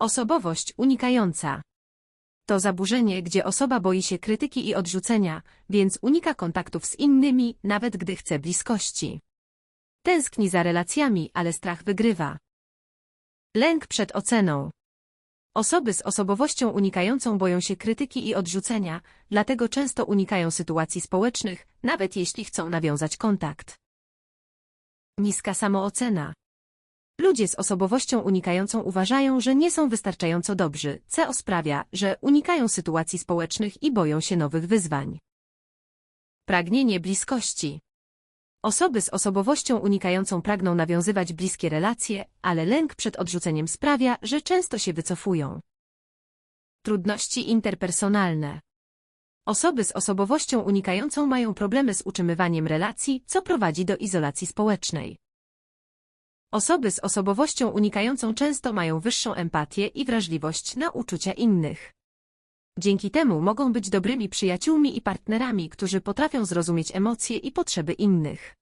Osobowość unikająca. To zaburzenie, gdzie osoba boi się krytyki i odrzucenia, więc unika kontaktów z innymi, nawet gdy chce bliskości. Tęskni za relacjami, ale strach wygrywa. Lęk przed oceną. Osoby z osobowością unikającą boją się krytyki i odrzucenia, dlatego często unikają sytuacji społecznych, nawet jeśli chcą nawiązać kontakt. Niska samoocena. Ludzie z osobowością unikającą uważają, że nie są wystarczająco dobrzy, co sprawia, że unikają sytuacji społecznych i boją się nowych wyzwań. Pragnienie bliskości. Osoby z osobowością unikającą pragną nawiązywać bliskie relacje, ale lęk przed odrzuceniem sprawia, że często się wycofują. Trudności interpersonalne. Osoby z osobowością unikającą mają problemy z utrzymywaniem relacji, co prowadzi do izolacji społecznej. Osoby z osobowością unikającą często mają wyższą empatię i wrażliwość na uczucia innych. Dzięki temu mogą być dobrymi przyjaciółmi i partnerami, którzy potrafią zrozumieć emocje i potrzeby innych.